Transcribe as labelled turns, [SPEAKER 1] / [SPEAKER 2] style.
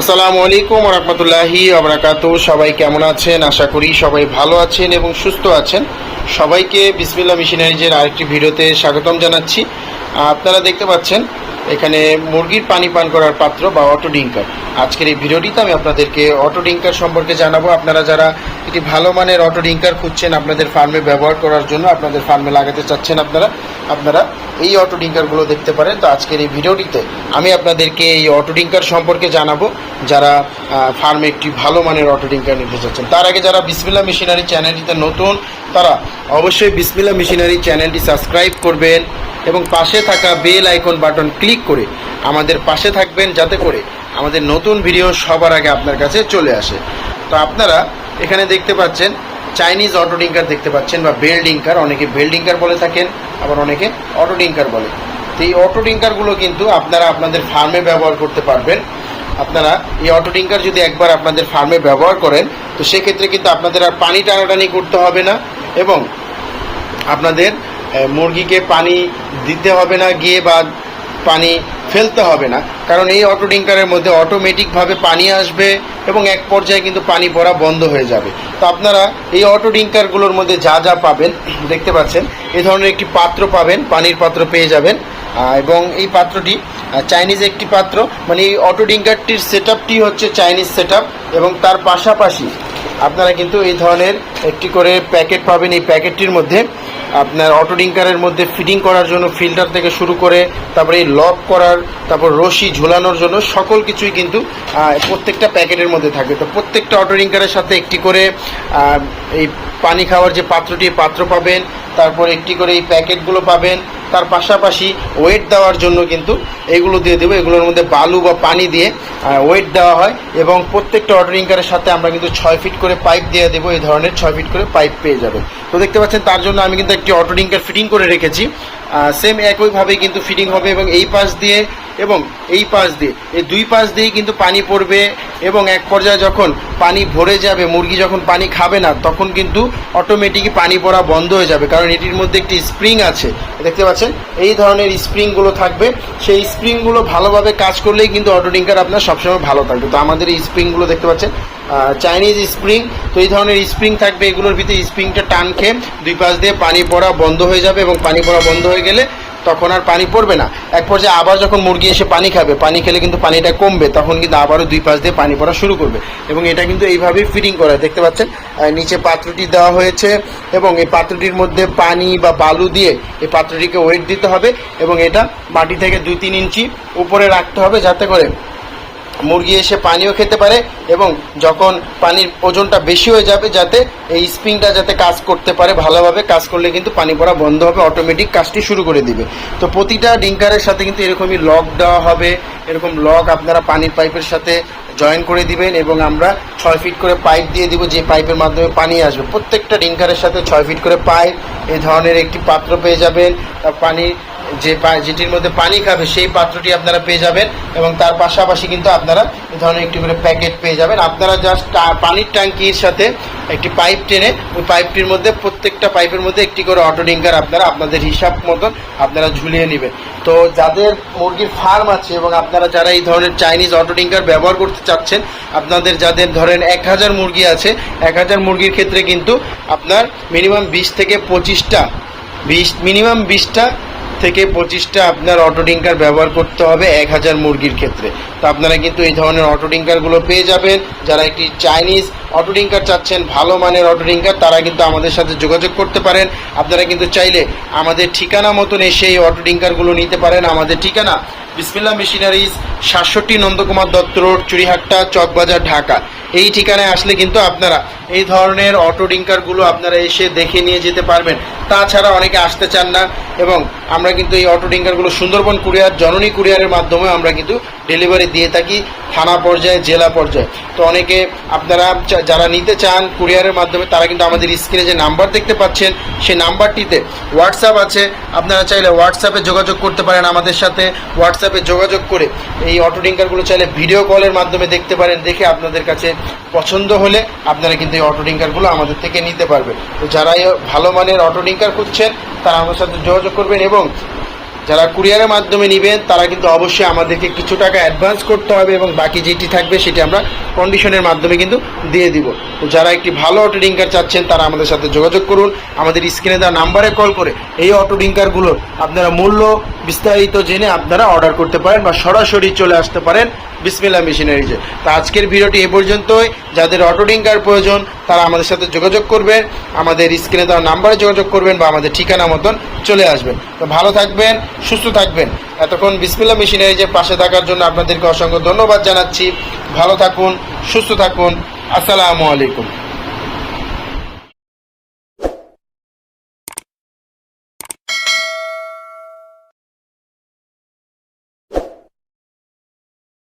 [SPEAKER 1] আসসালামু আলাইকুম রহমতুল্লাহি আবরাকাত সবাই কেমন আছেন? আশা করি সবাই ভালো আছেন এবং সুস্থ আছেন। সবাইকে বিসমিল্লা মিশনারিজের আরেকটি ভিডিওতে স্বাগতম জানাচ্ছি। আপনারা দেখতে পাচ্ছেন এখানে মুরগির পানি পান করার পাত্র বা অটো ডিঙ্কার। আজকের এই ভিডিওটিতে আমি আপনাদেরকে অটো ডিঙ্কার সম্পর্কে জানাব। আপনারা যারা একটি ভালো মানের অটো ডিঙ্কার খুঁজছেন, আপনাদের ফার্মে ব্যবহার করার জন্য আপনাদের ফার্মে লাগাতে চাচ্ছেন আপনারা আপনারা এই অটো ডিঙ্কারগুলো দেখতে পারেন। তো আজকের এই ভিডিওটিতে আমি আপনাদেরকে এই অটো ডিঙ্কার সম্পর্কে জানাব। যারা ফার্মে একটি ভালো মানের অটো ডিঙ্কার নিতে চাচ্ছেন। তার আগে যারা বিসমিল্লা মেশিনারি চ্যানেলটিতে নতুন, তারা অবশ্যই বিসমিল্লা মেশিনারি চ্যানেলটি সাবস্ক্রাইব করবেন এবং পাশে থাকা বেল আইকন বাটন ক্লিক করে আমাদের পাশে থাকবেন যাতে করে আমাদের নতুন ভিডিও সবার আগে আপনার কাছে চলে আসে। তো আপনারা এখানে দেখতে পাচ্ছেন চাইনিজ অটো ডিঙ্কার দেখতে পাচ্ছেন বা বেল ডিঙ্কার অনেকে বেল ডিঙ্কার বলে থাকেন, আবার অনেকে অটো ডিঙ্কার বলে। তো এই অটো ডিঙ্কারগুলো কিন্তু আপনারা আপনাদের ফার্মে ব্যবহার করতে পারবেন। আপনারা এই অটো ডিঙ্কার যদি একবার আপনাদের ফার্মে ব্যবহার করেন, তো সেক্ষেত্রে কিন্তু আপনাদের আর পানি টানাটানি করতে হবে না এবং আপনাদের মুরগিকে পানি দিতে হবে না, গিয়ে বা পানি ফেলতে হবে না। কারণ এই অটো ডিঙ্কারের মধ্যে অটোমেটিকভাবে পানি আসবে এবং এক পর্যায়ে কিন্তু পানি পড়া বন্ধ হয়ে যাবে। তো আপনারা এই অটো ডিঙ্কারগুলোর মধ্যে যা যা পাবেন, দেখতে পাচ্ছেন, এই ধরনের একটি পাত্র পাবেন, পানির পাত্র পেয়ে যাবেন। এবং এই পাত্রটি চাইনিজ একটি পাত্র। মানে এই অটো ডিঙ্কারটির সেট হচ্ছে চাইনিজ সেট এবং তার পাশাপাশি আপনারা কিন্তু এই ধরনের একটি করে প্যাকেট পাবেন। এই প্যাকেটটির মধ্যে আপনার অটো ডিঙ্কারের মধ্যে ফিটিং করার জন্য ফিল্টার থেকে শুরু করে, তারপরে এই লক করার, তারপর রশি ঝুলানোর জন্য সকল কিছুই কিন্তু প্রত্যেকটা প্যাকেটের মধ্যে থাকবে। তো প্রত্যেকটা অটো ডিঙ্কারের সাথে একটি করে এই পানি খাওয়ার যে পাত্রটি, পাত্র পাবেন, তারপর একটি করে এই প্যাকেটগুলো পাবেন। তার পাশাপাশি ওয়েট দেওয়ার জন্য কিন্তু এগুলো দিয়ে দেবো। এগুলোর মধ্যে বালু বা পানি দিয়ে ওয়েট দেওয়া হয় এবং প্রত্যেকটা অর্ডারিংকারের সাথে আমরা কিন্তু ছয় ফিট করে পাইপ দিয়ে দেবো। এই ধরনের ছয় ফিট করে পাইপ পেয়ে যাবে। তো দেখতে পাচ্ছেন, তার জন্য আমি কিন্তু একটি অটো ডিঙ্কার ফিটিং করে রেখেছি। সেম একইভাবে কিন্তু ফিটিং হবে এবং এই পাশ দিয়ে এবং এই পাশ দিয়ে, এই দুই পাশ দিয়েই কিন্তু পানি পড়বে এবং এক পর্যায়ে যখন পানি ভরে যাবে, মুরগি যখন পানি খাবে না, তখন কিন্তু অটোমেটিকই পানি পড়া বন্ধ হয়ে যাবে। কারণ এটির মধ্যে একটি স্প্রিং আছে। দেখতে পাচ্ছেন? এই ধরনের স্প্রিংগুলো থাকবে। সেই স্প্রিংগুলো ভালোভাবে কাজ করলেই কিন্তু অটো ডিঙ্কার আপনার সবসময় ভালো থাকবে। তো আমাদের এই স্প্রিংগুলো দেখতে পাচ্ছেন? চাইনিজ স্প্রিং তো এই ধরনের স্প্রিং থাকবে, এগুলোর ভিতরে স্প্রিংটা টান খেয়ে দুই পাশ দিয়ে পানি পড়া বন্ধ হয়ে যাবে এবং পানি পড়া বন্ধ হয়ে গেলে তখন আর পানি পড়বে না এক পর্যায়ে আবার যখন মুরগি এসে পানি খাবে, পানি খেলে কিন্তু পানিটা কমবে, তখন কিন্তু আবারও দুই পাশ দিয়ে পানি পড়া শুরু করবে এবং এটা কিন্তু এইভাবেই ফিটিং করা। দেখতে পাচ্ছেন নিচে পাত্রটি দেওয়া হয়েছে এবং এই পাত্রটির মধ্যে পানি বা বালু দিয়ে এই পাত্রটিকে ওয়েট দিতে হবে এবং এটা মাটি থেকে দুই তিন ইঞ্চি উপরে রাখতে হবে যাতে করে মুরগি এসে পানিও খেতে পারে এবং যখন পানির ওজনটা বেশি হয়ে যাবে যাতে এই স্প্রিংটা যাতে কাজ করতে পারে ভালোভাবে, কাজ করলে কিন্তু পানি পড়া বন্ধ হবে অটোমেটিক কাজটি শুরু করে দিবে। তো প্রতিটা ডিঙ্কারের সাথে কিন্তু এরকমই লক দেওয়া হবে, এরকম লক আপনারা পানির পাইপের সাথে জয়েন করে দিবেন এবং আমরা ছয় ফিট করে পাইপ দিয়ে দিব, যে পাইপের মাধ্যমে পানি আসবে। প্রত্যেকটা ডিঙ্কারের সাথে ছয় ফিট করে পাইপ এই ধরনের একটি পাত্র পেয়ে যাবেন পানি যে যেটির মধ্যে পানি খাবে, সেই পাত্রটি আপনারা পেয়ে যাবেন এবং তার পাশাপাশি কিন্তু আপনারা এই ধরনের একটি করে প্যাকেট পেয়ে যাবেন। আপনারা জাস্ট পানির ট্যাঙ্কির সাথে একটি পাইপ টেনে ওই পাইপটির মধ্যে প্রত্যেকটা পাইপের মধ্যে একটি করে অটো ডিঙ্কার আপনারা আপনাদের হিসাব মতন আপনারা ঝুলিয়ে নেবেন। তো যাদের মুরগির ফার্ম আছে এবং আপনারা যারা এই ধরনের চাইনিজ অটো ডিঙ্কার ব্যবহার করতে চাচ্ছেন, আপনাদের যাদের ধরেন এক হাজার মুরগি আছে, এক হাজার মুরগির ক্ষেত্রে কিন্তু আপনার মিনিমাম বিশ থেকে পঁচিশটা, বিশ মিনিমাম বিশটা থেকে পঁচিশটা আপনার অটো ডিঙ্কার ব্যবহার করতে হবে এক হাজার মুরগির ক্ষেত্রে। তো আপনারা কিন্তু এই ধরনের অটো ডিঙ্কারগুলো পেয়ে যাবেন। যারা একটি চাইনিজ অটো ডিঙ্কার চাচ্ছেন, ভালো মানের অটো ডিঙ্কার তারা কিন্তু আমাদের সাথে যোগাযোগ করতে পারেন। আপনারা কিন্তু চাইলে আমাদের ঠিকানা মতন এসে এই অটো ডিঙ্কারগুলো নিতে পারেন। আমাদের ঠিকানা বিসমিল্লা মেশিনারিজ, সাতষট্টি নন্দকুমার দত্ত রোড, চুরিহাট্টা, চকবাজার, ঢাকা। এই ঠিকানায় আসলে কিন্তু আপনারা এই ধরনের অটো ডিঙ্কারগুলো আপনারা এসে দেখে নিয়ে যেতে পারবেন। তাছাড়া অনেকে আসতে চান না এবং আমরা কিন্তু এই অটো ডিঙ্কারগুলো সুন্দরবন কুরিয়ার, জননী কুরিয়ারের মাধ্যমে আমরা কিন্তু ডেলিভারি দিয়ে থাকি থানা পর্যায়ে, জেলা পর্যায়ে। তো অনেকে আপনারা যারা নিতে চান কুরিয়ারের মাধ্যমে, তারা কিন্তু আমাদের স্ক্রিনে যে নাম্বার দেখতে পাচ্ছেন, সেই নাম্বারটিতে হোয়াটসঅ্যাপ আছে। আপনারা চাইলে হোয়াটসঅ্যাপে যোগাযোগ করতে পারেন আমাদের সাথে। হোয়াটসঅ্যাপে যোগাযোগ করে এই অটো ডিঙ্কারগুলো চাইলে ভিডিও কলের মাধ্যমে দেখতে পারেন, দেখে আপনাদের কাছে পছন্দ হলে আপনারা কিন্তু এই অটো ডিঙ্কারগুলো আমাদের থেকে নিতে পারবেন। তো যারা ভালো মানের অটো ডিঙ্কার খুঁজছেন, তারা আমার সাথে যোগাযোগ করবেন এবং যারা কুরিয়ারের মাধ্যমে নেবেন, তারা কিন্তু অবশ্যই আমাদেরকে কিছু টাকা অ্যাডভান্স করতে হবে এবং বাকি যেটি থাকবে সেটি আমরা কন্ডিশনের মাধ্যমে কিন্তু দিয়ে দিব। তো যারা একটি ভালো অটো ডিঙ্কার চাচ্ছেন, তারা আমাদের সাথে যোগাযোগ করুন। আমাদের স্ক্রিনে দেওয়া নাম্বারে কল করে এই অটো ডিঙ্কারগুলোর আপনারা মূল্য বিস্তারিত জেনে আপনারা অর্ডার করতে পারেন বা সরাসরি চলে আসতে পারেন বিসমিল্লা মেশিনারিজে। তো আজকের ভিডিওটি এ পর্যন্তই। যাদের অটো ডিঙ্কার প্রয়োজন তারা আমাদের সাথে যোগাযোগ করবে, আমাদের স্ক্রিনে দেওয়া নাম্বারে যোগাযোগ করবেন বা আমাদের ঠিকানা মতন চলে আসবেন। তো ভালো থাকবেন, সুস্থ থাকবেন। এতক্ষণ বিসমিল্লা যে পাশে থাকার জন্য আপনাদেরকে অসংখ্য ধন্যবাদ জানাচ্ছি। ভালো থাকুন, সুস্থ থাকুন। আসসালামু আলাইকুম।